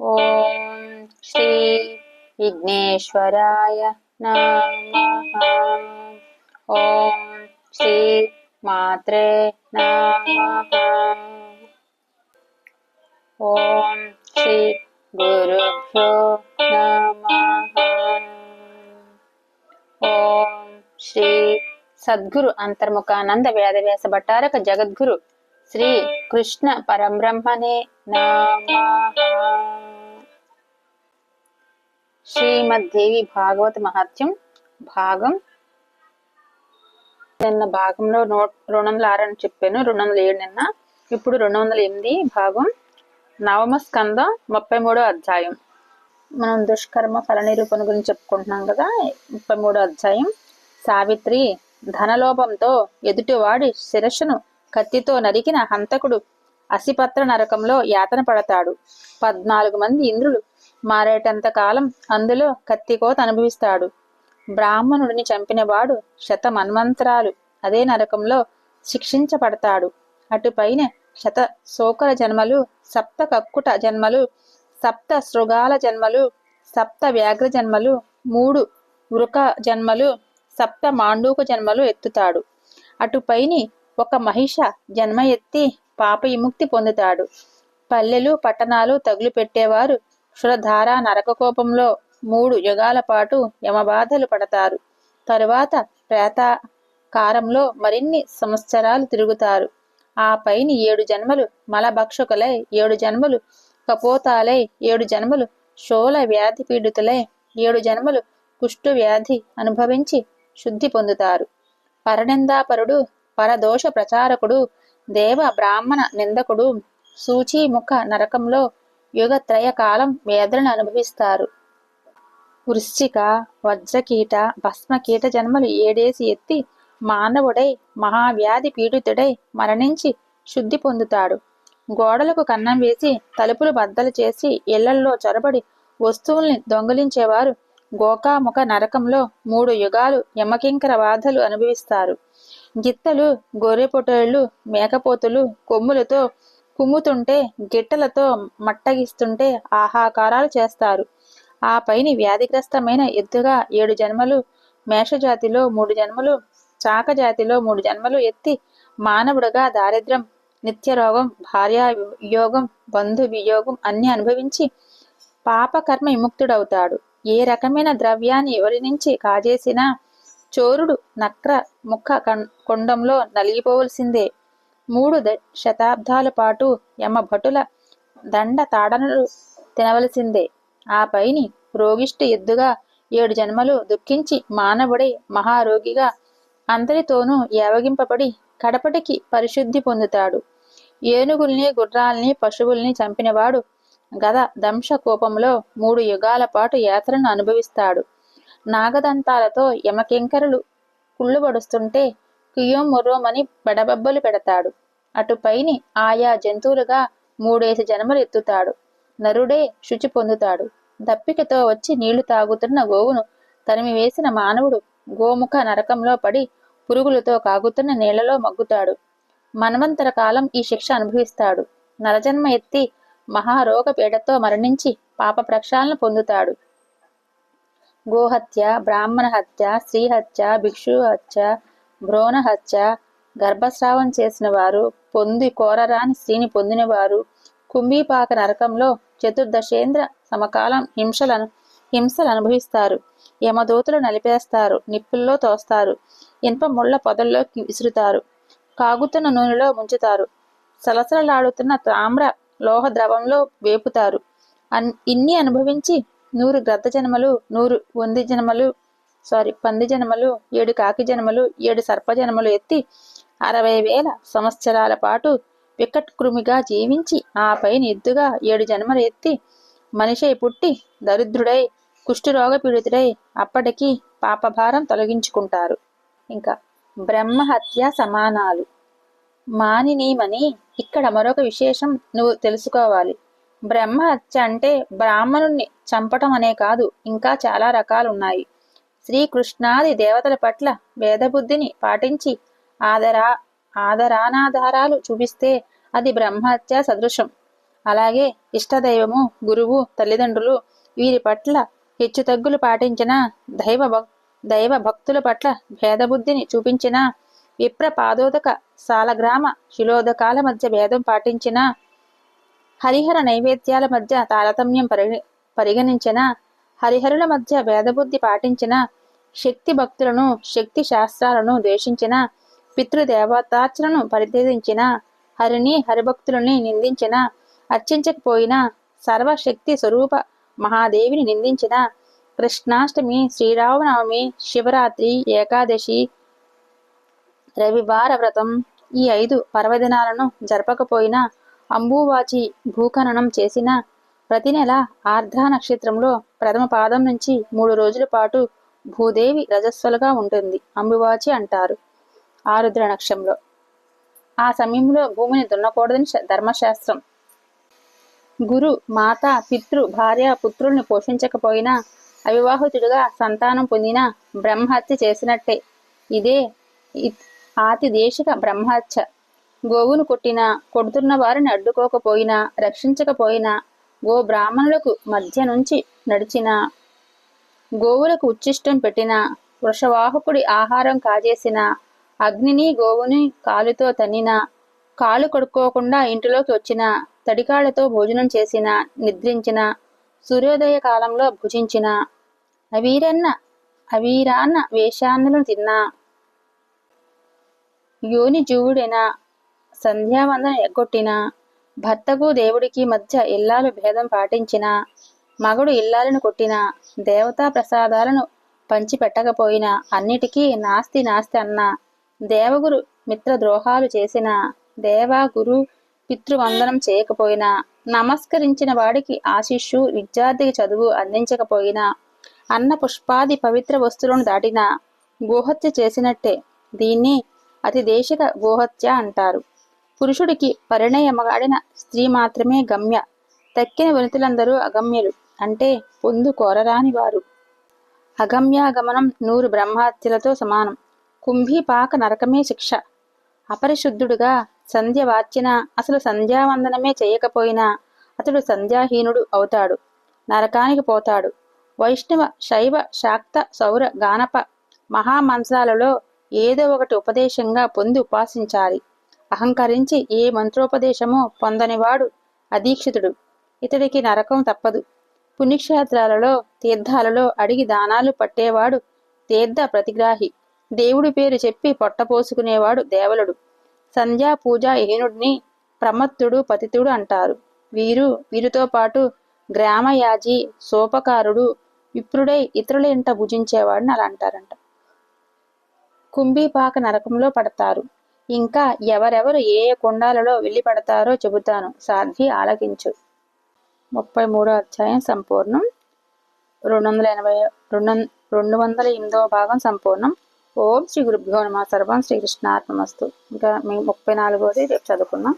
ఓం శ్రీ విఘ్నేశ్వరాయ నమః ఓం శ్రీ మాత్రే నమః ఓం శ్రీ గురుభ్యో నమ ఓం శ్రీ సద్గురు అంతర్ముఖానంద వేదవ్యాస భట్టారక జగద్గురు శ్రీ కృష్ణ పరబ్రహ్మణే నమ శ్రీమద్దేవి భాగవత మహత్యం భాగం. నిన్న భాగంలో నోట్ రెండు వందల ఆరు అని చెప్పాను రెండు వందల ఏడు నిన్న. ఇప్పుడు రెండు వందల ఎనిమిది భాగం. నవమ స్కందం ముప్పై మూడో అధ్యాయం. మనం దుష్కర్మ ఫల నిరూపణ గురించి చెప్పుకుంటున్నాం కదా ముప్పై మూడో అధ్యాయం. సావిత్రి ధనలోపంతో ఎదుటివాడి శిరస్సును కత్తితో నరికిన హంతకుడు అసిపత్ర నరకంలో యాతన పడతాడు. పద్నాలుగు మంది ఇంద్రులు మారేటంత కాలం అందులో కత్తికోత అనుభవిస్తాడు. బ్రాహ్మణుడిని చంపినవాడు శత మన్వంతరాలు అదే నరకంలో శిక్షించబడతాడు. అటుపైన శత శోకర జన్మలు సప్త కక్కుట జన్మలు సప్త శృగాల జన్మలు సప్త వ్యాఘ్ర జన్మలు మూడు వృక జన్మలు సప్త మాండూక జన్మలు ఎత్తుతాడు. అటుపైని ఒక మహిష జన్మ ఎత్తి పాప విముక్తి పొందుతాడు. పల్లెలు పట్టణాలు తగులు పెట్టేవారు క్షురధార నరకకోపంలో మూడు యుగాల పాటు యమబాధలు పడతారు. తరువాత ప్రేతాకారంలో మరిన్ని సంవత్సరాలు తిరుగుతారు. ఆ పైని ఏడు జన్మలు మలభక్షకులై ఏడు జన్మలు కపోతాలై ఏడు జన్మలు శోల వ్యాధి పీడితులై ఏడు జన్మలు కుష్టు వ్యాధి అనుభవించి శుద్ధి పొందుతారు. పరనిందాపరుడు పరదోష ప్రచారకుడు దేవ బ్రాహ్మణ నిందకుడు సూచీముఖ నరకంలో యుగత్రయ కాలం వేదనను అనుభవిస్తారు. వృశ్చిక వజ్రకీట భస్మకీట జన్మలు ఏడేసి ఎత్తి మానవుడై మహావ్యాధి పీడితుడై మరణించి శుద్ధి పొందుతాడు. గోడలకు కన్నం వేసి తలుపులు బద్దలు చేసి ఇళ్ళల్లో చొరబడి వస్తువుల్ని దొంగిలించేవారు గోకాముఖ నరకంలో మూడు యుగాలు యమకింకర బాధలు అనుభవిస్తారు. గిత్తలు గొర్రెపొటేళ్ళు మేకపోతులు కొమ్ములతో కుమ్ముతుంటే గిట్టలతో మట్టగిస్తుంటే ఆహాకారాలు చేస్తారు. ఆ పైని వ్యాధిగ్రస్తమైన ఎద్దుగా ఏడు జన్మలు మేషజాతిలో మూడు జన్మలు చాక జాతిలో మూడు జన్మలు ఎత్తి మానవుడుగా దారిద్ర్యం నిత్యరోగం భార్యా వియోగం బంధు వియోగం అన్ని అనుభవించి పాపకర్మ విముక్తుడవుతాడు. ఏ రకమైన ద్రవ్యాన్ని ఎవరి నుంచి కాజేసినా చోరుడు నక్ర ముఖ కం- కొండంలో నలిగిపోవలసిందే. మూడు ద- శతాబ్దాల పాటు యమభటుల దండ తాడనలు తినవలసిందే. ఆ పైని రోగిష్టి ఎద్దుగా ఏడు జన్మలు దుఃఖించి మానవుడై మహారోగిగా అందరితోనూ యావగింపబడి కడపటికి పరిశుద్ధి పొందుతాడు. ఏనుగుల్ని గుర్రాల్ని పశువుల్ని చంపినవాడు గద దంశ కోపంలో మూడు యుగాల పాటు యాత్రను అనుభవిస్తాడు. నాగదంతాలతో యమకింకరులు కుళ్ళుబడుస్తుంటే కుయ్యం ముర్రోమని పెడతాడు. అటుపైని ఆయా జంతువులుగా మూడేసి జన్మలు ఎత్తుతాడు. నరుడే శుచి పొందుతాడు. దప్పికతో వచ్చి నీళ్ళు తాగుతున్న గోవును తరిమి వేసిన మానవుడు గోముఖ నరకంలో పడి పురుగులతో కాగుతున్న నీళ్ళలో మగ్గుతాడు. మన్వంతర కాలం ఈ శిక్ష అనుభవిస్తాడు. నరజన్మ ఎత్తి మహారోగ పీడతో మరణించి పాప ప్రక్షాళన పొందుతాడు. గోహత్య బ్రాహ్మణ హత్య స్త్రీ హత్య భిక్షు హత్య భ్రూణ హత్య గర్భస్రావం చేసిన వారు పొంది కోరరాని స్త్రీని పొందినవారు. కుంభీపాక నరకంలో చతుర్దశేంద్ర సమకాలం హింసలను హింసలు అనుభవిస్తారు. యమదూతలు నలిపేస్తారు నిప్పుల్లో తోస్తారు ఇనుప ముళ్ళ పొదల్లోకి విసురుతారు కాగుతున్న నూనెలో ముంచుతారు సలసలలాడుతున్న తామ్ర లోహ ద్రవంలో వేపుతారు. అన్ ఇన్ని అనుభవించి నూరు గ్రద్ద జన్మలు నూరు వంది జన్మలు సారీ పంది జన్మలు ఏడు కాకి జన్మలు ఏడు సర్ప జన్మలు ఎత్తి అరవై వేల సంవత్సరాల పాటు వికట్ కృమిగా జీవించి ఆ పైన ఎద్దుగా ఏడు జన్మలు ఎత్తి మనిషి పుట్టి దరిద్రుడై కుష్ఠరోగ పీడితుడై అప్పటికి పాపభారం తొలగించుకుంటారు. ఇంకా బ్రహ్మహత్య సమానాలు. మానినీమని ఇక్కడ మరొక విశేషం నువ్వు తెలుసుకోవాలి. బ్రహ్మహత్య అంటే బ్రాహ్మణుణ్ణి చంపటం అనే కాదు ఇంకా చాలా రకాలున్నాయి. శ్రీకృష్ణాది దేవతల పట్ల వేదబుద్ధిని పాటించి ఆదరా ఆదరానాధారాలు చూపిస్తే అది బ్రహ్మహత్య సదృశం. అలాగే ఇష్టదైవము గురువు తల్లిదండ్రులు వీరి పట్ల హెచ్చుతగ్గులు పాటించిన దైవ దైవ భక్తుల పట్ల భేదబుద్ధిని చూపించిన విప్ర పాదోదక సాలగ్రామ శిలోదకాల మధ్య భేదం పాటించిన హరిహర నైవేద్యాల మధ్య తారతమ్యం పరి పరిగణించిన హరిహరుల మధ్య భేదబుద్ధి పాటించిన శక్తి భక్తులను శక్తి శాస్త్రాలను ద్వేషించిన పితృదేవతార్చనను పరిత్యజించిన హరిని హరిభక్తులని నిందించిన అర్చించకపోయిన సర్వశక్తి స్వరూప మహాదేవిని నిందించిన కృష్ణాష్టమి శ్రీరామనవమి శివరాత్రి ఏకాదశి రవివార వ్రతం ఈ ఐదు పర్వదినాలను జరపకపోయినా అంబువాచి భూఖననం చేసిన ప్రతి నెల ఆర్ధ నక్షత్రంలో ప్రథమ పాదం నుంచి మూడు రోజుల పాటు భూదేవి రజస్వలుగా ఉంటుంది అంబువాచి అంటారు. ఆరుద్ర నక్షంలో. ఆ సమయంలో భూమిని దున్నకూడదని ధర్మశాస్త్రం. గురు మాత పితృ భార్య పుత్రుల్ని పోషించకపోయినా అవివాహితుడిగా సంతానం పొందిన బ్రహ్మహత్య చేసినట్టే. ఇదే ఆతి దేశిక బ్రహ్మహత్య. గోవును కొట్టిన కొడుతున్న వారిని అడ్డుకోకపోయినా రక్షించకపోయినా గో బ్రాహ్మణులకు మధ్య నుంచి నడిచిన గోవులకు ఉచ్చిష్టం పెట్టిన వృషవాహకుడి ఆహారం కాజేసిన అగ్నిని గోవుని కాలుతో తన్నిన కాలు కడుక్కోకుండా ఇంటిలోకి వచ్చిన తడికాళ్ళతో భోజనం చేసిన నిద్రించిన సూర్యోదయ కాలంలో భుజించిన అవీరన్న అవీరాన్న వేషాన్నలను తిన్నా యోని జీవుడైన సంధ్యావందన ఎగ్గొట్టిన భర్తకు దేవుడికి మధ్య ఇల్లాలు భేదం పాటించిన మగడు ఇల్లాలను కొట్టిన దేవతా ప్రసాదాలను పంచిపెట్టకపోయినా అన్నిటికీ నాస్తి నాస్తి అన్న దేవగురు మిత్ర ద్రోహాలు చేసిన దేవా గురు పితృవందనం చేయకపోయినా నమస్కరించిన వాడికి ఆశిష్యు విద్యార్థికి చదువు అందించకపోయినా అన్న పుష్పాది పవిత్ర వస్తువులను దాటిన గోహత్య చేసినట్టే దీన్ని అతి దేశిక గోహత్య అంటారు. పురుషుడికి పరిణయమగాడిన స్త్రీ మాత్రమే గమ్య. తక్కిన వనితులందరూ అగమ్యులు. అంటే పొందు కోరరాని వారు. అగమ్యాగమనం నూరు బ్రహ్మహత్యలతో సమానం. కుంభీపాక నరకమే శిక్ష. అపరిశుద్ధుడుగా సంధ్య వార్చిన అసలు సంధ్యావందనమే చేయకపోయినా అతడు సంధ్యాహీనుడు అవుతాడు నరకానికి పోతాడు. వైష్ణవ శైవ శాక్త సౌర గానప మహామంత్రాలలో ఏదో ఒకటి ఉపదేశంగా పొంది ఉపాసించాలి. అహంకరించి ఏ మంత్రోపదేశమో పొందనివాడు అదీక్షితుడు. ఇతడికి నరకం తప్పదు. పుణ్యక్షేత్రాలలో తీర్థాలలో అడిగి దానాలు పట్టేవాడు తీర్థ ప్రతిగ్రాహి. దేవుడి పేరు చెప్పి పొట్టపోసుకునేవాడు దేవలుడు. సంధ్యా పూజా హీనుడిని ప్రమత్తుడు పతితుడు అంటారు. వీరు వీరితో పాటు గ్రామయాజి సోపకారుడు విప్రుడై ఇతరుల ఇంట భుజించేవాడిని అలా అంటారంట. కుంభీపాక నరకంలో పడతారు. ఇంకా ఎవరెవరు ఏ ఏ కొండాలలో వెళ్ళి పడతారో చెబుతాను. సాధ్వి ఆలకించు. ముప్పై మూడో అధ్యాయం సంపూర్ణం. రెండు వందల ఎనభై రెండు రెండు వందల ఎనిమిదవ భాగం సంపూర్ణం. ఓం శ్రీ గురుభ్యో నమ. సర్వం శ్రీకృష్ణార్పణమస్తు ఇంకా మేము ముప్పై నాలుగోది రేపు చదువుకున్నాం